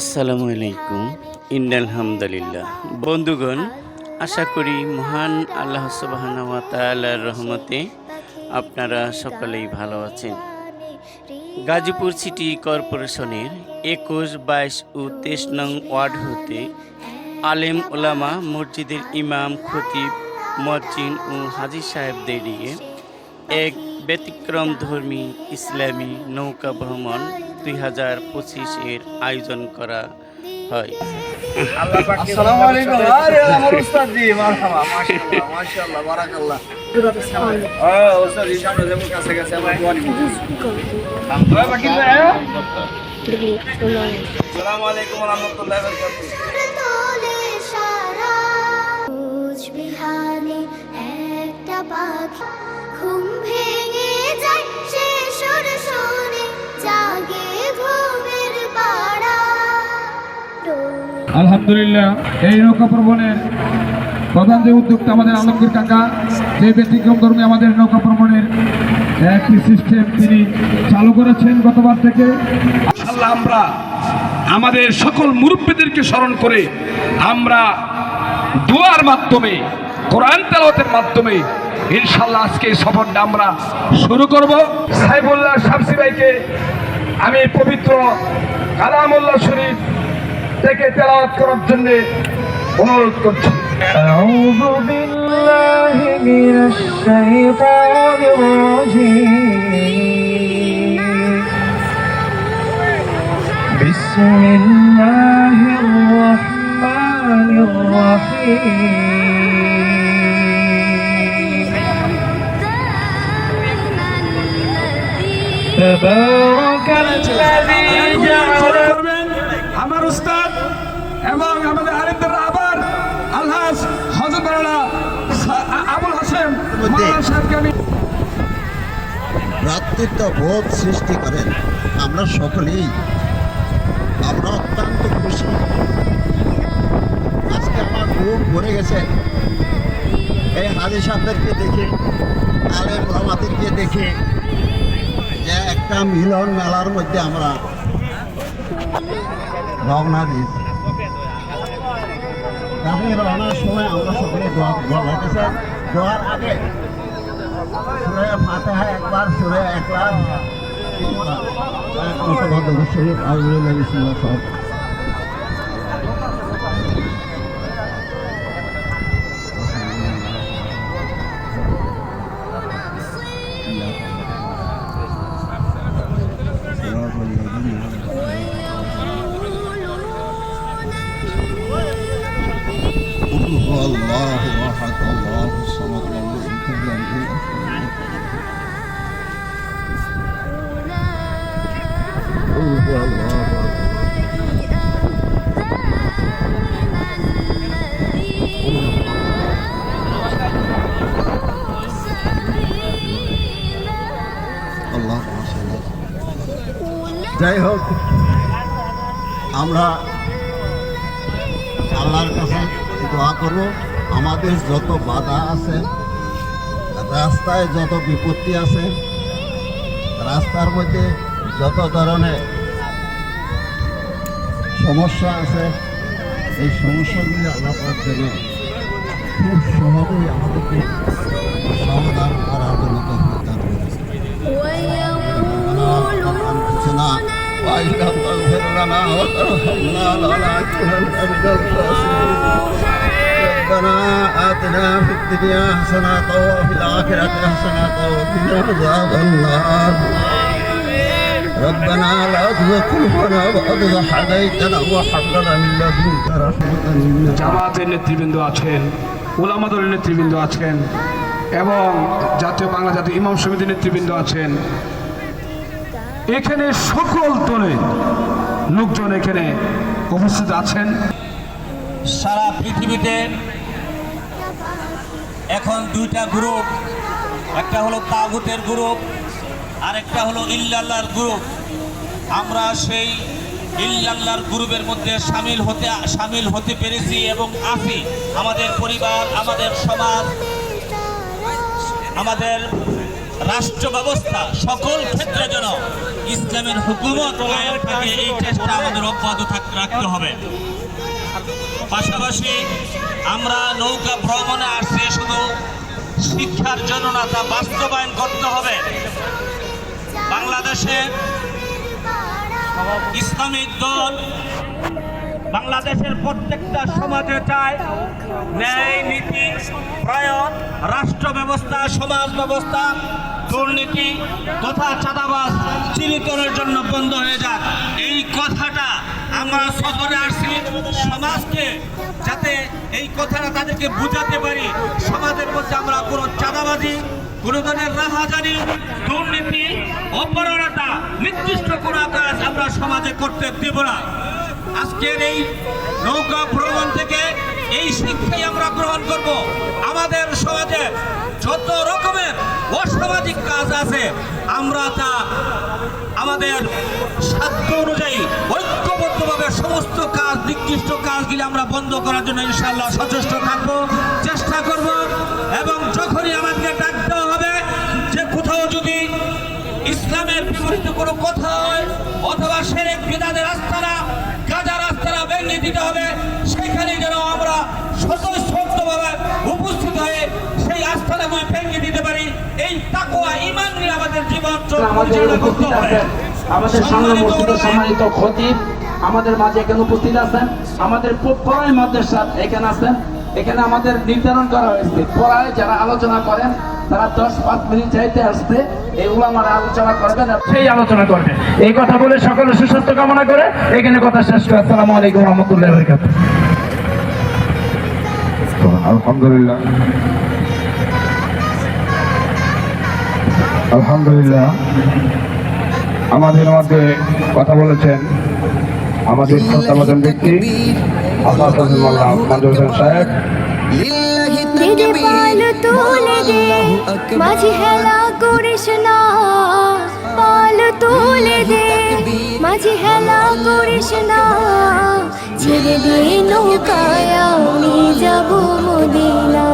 আসসালামু আলাইকুম। ইন্নাল হামদুলিল্লাহ বন্ধুগণ, আশা করি মহান আল্লাহ তাআলার রহমতে আপনারা সকলেই ভালো আছেন। গাজীপুর সিটি কর্পোরেশনের একুশ, বাইশ ও তেইশ নং ওয়ার্ড হতে আলেম ওলামা মসজিদের ইমাম, খতিব মজ্জিন ও হাজি সাহেবদের নিয়ে এক ব্যতিক্রম ধর্মী ইসলামী নৌকা ভ্রমণ দুই হাজার পঁচিশের আয়োজন করা হয়। আসসালামু আলাইকুম। আরে আমার উস্তাদ জি মারহাবা মাশাআল্লাহ মাশাআল্লাহ বারাকাল্লাহ। হ্যাঁ উস্তাদ জি সামনে যাব কাছে কাছে আমার দোয়া নিব হ্যাঁ বাকি তো হ্যাঁ? আসসালামু আলাইকুম ওয়া রাহমাতুল্লাহি ওয়া বারাকাতুহু একটা পাখি ঘুম ভেঙে আলহামদুলিল্লাহ, এই নৌকা ভ্রমণের প্রধান যে উদ্যোক্তা আমাদের আলমগীর কাকা, যে ব্যতিক্রম ধর্মে আমাদের নৌকা ভ্রমণের একটি সিস্টেম তিনি চালু করেছেন গতবার থেকে। আমরা আমাদের সকল মুরব্বীদেরকে স্মরণ করে আমরা দোয়ার মাধ্যমে, কোরআন তেলাওয়াতের মাধ্যমে ইনশাল্লাহ আজকে এই সফরটা আমরা শুরু করব। সাইফুল্লাহ শামসি ভাইকে আমি পবিত্র কালামুল্লাহ শরীফ থেকে তেলাওয়াত করার জন্য অনুরোধ করছি أعوذ بالله من الشيطان الرجيم بسم الله আমি ভ্রাতৃত্ব বোধ সৃষ্টি করেন। আমরা সকলেই। আমরা অত্যন্ত খুশি। আজকে আমার বুক ভরে গেছে। এই হাজি সাহেবদেরকে দেখে আলেম রমাদেরকে দেখে যে একটা মিলন মেলার মধ্যে আমরা রওনা দিয়েছি। তাহলে রওনার সময় আমরা সকলে দোয়া লাগতেছে দোয়ার আগে। সুরে ফাতেহা একবার সুরে একবার। শরীফ বিসমিল্লাহ সব। Allah Allah. যাই হোক আমরা আল্লাহর কাছে দোয়া করব আমাদের যত বাধা আছে রাস্তায় যত বিপত্তি আছে রাস্তার মধ্যে যত ধরনের সমস্যা আছে এই সমস্যাগুলি আল্লাহ পাক যেন খুব সহজেই আমাদেরকে সমাধান করার জন্য তৌফিক দান করেন। أنفسنا وإن لم تغفر لنا وترحمنا لنكونن من الخاسرين ربنا آتنا في الدنيا حسنة وفي الآخرة حسنة وقنا عذاب النار ربنا لا تزغ قلوبنا بعد إذ هديتنا وهب لنا من لدنك رحمة إنك জামাতের নেতৃবৃন্দ আছেন ওলামা দলের নেতৃবৃন্দ আছেন এবং জাতীয় বাংলা জাতীয় ইমাম সমিতির নেতৃবৃন্দ আছেন এখানে সকল দলে লোকজন এখানে উপস্থিত আছেন সারা পৃথিবীতে এখন দুইটা গ্রুপ একটা হলো তাগুতের গ্রুপ আরেকটা হলো ইল্লাল্লাহর গ্রুপ। আমরা সেই ইল্লাল্লাহর গ্রুপের মধ্যে সামিল হতে সামিল হতে পেরেছি এবং আছি। আমাদের পরিবার, আমাদের সমাজ, আমাদের রাষ্ট্র ব্যবস্থা সকল ক্ষেত্রে যেন ইসলামের হুকুমত থাকে, এই চেষ্টা আমাদের অব্যাহত রাখতে হবে। পাশাপাশি আমরা নৌকা ভ্রমণে আসছি শুধু শিক্ষার জন্য না, তা বাস্তবায়ন করতে হবে। বাংলাদেশে ইসলামিক দল বাংলাদেশের প্রত্যেকটা সমাজে চায় ন্যায়, নীতি প্রয়ন রাষ্ট্র ব্যবস্থা, সমাজ ব্যবস্থা, দুর্নীতি তথা চাঁদাবাজ চিরতরের জন্য বন্ধ হয়ে যাক। এই কথাটা আমরা সফরে আসছি সমাজকে যাতে এই কথাটা তাদেরকে বুঝাতে পারি। সমাজের মধ্যে আমরা কোনো চাঁদাবাজি কোনো ধরনের রাহাজানি, দুর্নীতি, অপরাধতা, নির্দিষ্ট কোনো কাজ আমরা সমাজে করতে দেব না। আজকের এই নৌকা ভ্রমণ থেকে এই শিক্ষাই আমরা গ্রহণ করব। আমাদের সমাজে যত রকমের অসামাজিক কাজ আছে, আমরা তা আমাদের সাধ্য অনুযায়ী ঐক্যবদ্ধভাবে সমস্ত কাজ, নির্দিষ্ট কাজগুলি আমরা বন্ধ করার জন্য ইনশাল্লাহ সচেষ্ট থাকব। কোনো কথা হয় অথবা সেরেক বিদাদের রাস্তারা গাজা রাস্তারা ভেঙে দিতে হবে। সেখানে যেন আমরা স্বতঃস্ফূর্তভাবে উপস্থিত হয়ে সেই আস্থানাগুলি ভেঙে দিতে পারি। এই তাকোয়া ইমান নিয়ে আমাদের জীবন পরিচালনা করতে হবে। আমাদের সামনে মসজিদের সম্মানিত খতিব আমাদের মাঝে এখানে উপস্থিত আছেন। আমাদের পড়ায় মাদ্রাসা এখানে আছেন। এখানে আমাদের নির্ধারণ করা হয়েছে। পড়ায় যারা আলোচনা করেন তারা দশ পাঁচ মিনিট চাইতে আসতে এই উলামারা আলোচনা করবেন সেই আলোচনা করবেন এই কথা বলে সকলে সুস্বাস্থ্য কামনা করে এখানে কথা শেষ করে আসসালামু আলাইকুম রহমতুল্লাহ বরকাত আলহামদুলিল্লাহ। আলহামদুলিল্লাহ। আমাদের মধ্যে কথা বলেছেন আমাদের শ্রদ্ধাবাদন ব্যক্তি আব্বাস মোল্লা মঞ্জুর হোসেন সাহেব। দিদি পাল তুলে দে। মাঝি হেলা করিস না পাল তুলে দে। মাঝি হেলা করিস না ছেড়ে দিয়ে নৌকায় আমি যাব মদিনা।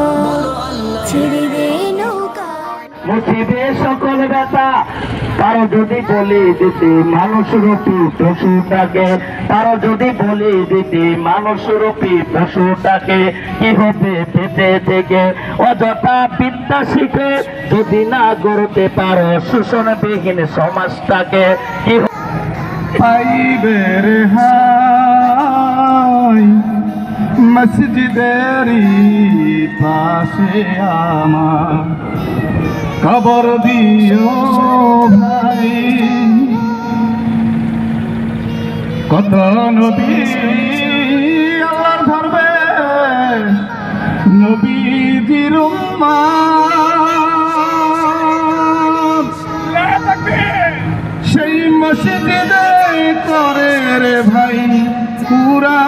ছেড়ে মুছিবে সকল ব্যথা। তারও যদি বলি দিতে মানুষ রূপী পশুটাকে তারও যদি বলি দিতে মানুষ রূপী পশুটাকে, কি হবে পেতে থেকে? অযথা বিদ্যা শিখে যদি না গড়তে পারো শোষণবিহীন সমাজটাকে, কি পাইবের হাই, মসজিদেরই পাশে আমার। খবর দিও ভাই। কত নবী আল্লাহর ধরবে নবীজির সেই মসজিদে করে রে ভাই কুরআন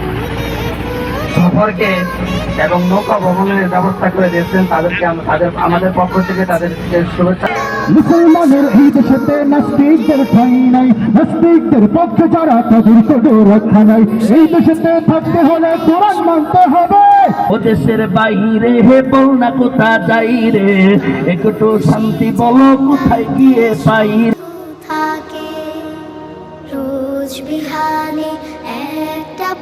সফরকে এবং নৌকা ভ্রমণের ব্যবস্থা করে দিয়েছেন তাদেরকে তাদের আমাদের পক্ষ থেকে তাদেরকে শুভেচ্ছা। মুসলমানের এই দেশেতে নাস্তিকদের ঠাঁই নাই। নাস্তিকদের পক্ষে যারা তাদের কোনো রক্ষা নাই। এই দেশেতে থাকতে হলে কোরআন মানতে হবে। ও দেশের বাইরে হে বল না কোথা যাই রে? একটু শান্তি বলো কোথায় গিয়ে পাই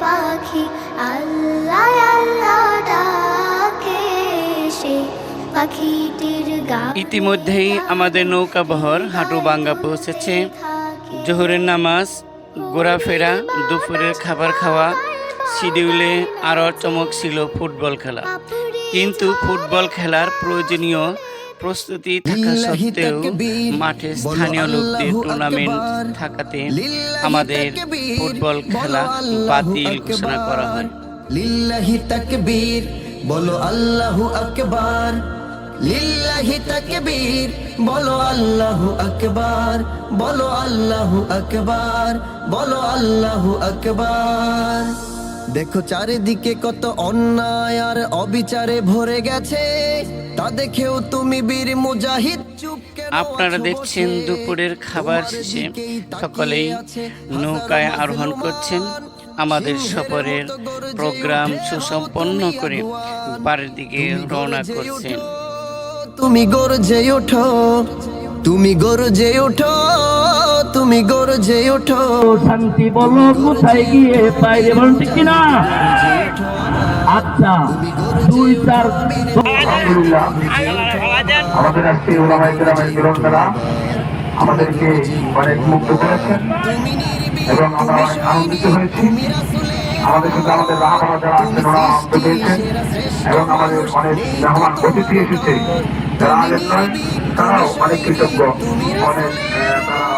পাখি, আল্লাহ আল্লাহ ডাকে সে পাখিটির গান। ইতিমধ্যেই আমাদের নৌকা বহর হাটুবাঙ্গা পৌঁছেছে। জোহরের নামাজ, ঘোরাফেরা, দুপুরের খাবার খাওয়া, শিডিউলে আরও চমক ছিল ফুটবল খেলা কিন্তু ফুটবল খেলার প্রয়োজনীয় প্রস্তুতি থাকা সত্ত্বেও মাঠে স্থানীয় লোকদের টুর্নামেন্ট থাকাতে আমাদের ফুটবল খেলা বাতিল ঘোষণা করা হয়। লিল্লাহি তাকবীর। বলো আল্লাহু আকবার। লিল্লাহি তাকবীর। বলো আল্লাহু আকবার। বলো আল্লাহু আকবার। বলো আল্লাহু আকবার। দেখো চারিদিকে কত অন্যায় আর অবিচারে ভরে গেছে। তা দেখেও তুমি বীর মুজাহিদ চুপ আপনারা দেখছেন দুপুরের খাবার শেষে। সকলেই নৌকায় আরোহণ করছেন। আমাদের সফরের প্রোগ্রাম সুসম্পন্ন করে। বাড়ির দিকে রওনা করছেন। তুমি গর্জে ওঠো তুমি গর্জে ওঠো তুমি গর্জে ওঠো শান্তি বলো কোথায় গিয়ে বাইরে বলুন ঠিক কিনা? আচ্ছা দুই চার আলহামদুলিল্লাহ আমাদের আজকে ওলামাই গ্রামের আমাদেরকে অনেক মুক্ত করেছেন এবং আমরা অনেক আনন্দিত হয়েছি। আমাদের সাথে আমাদের রাহাবারা যারা আছেন ওরা আনন্দ পেয়েছেন এবং আমাদের অনেক মেহমান অতিথি এসেছে যারা আগের নয় তারাও অনেক কৃতজ্ঞ অনেক তারা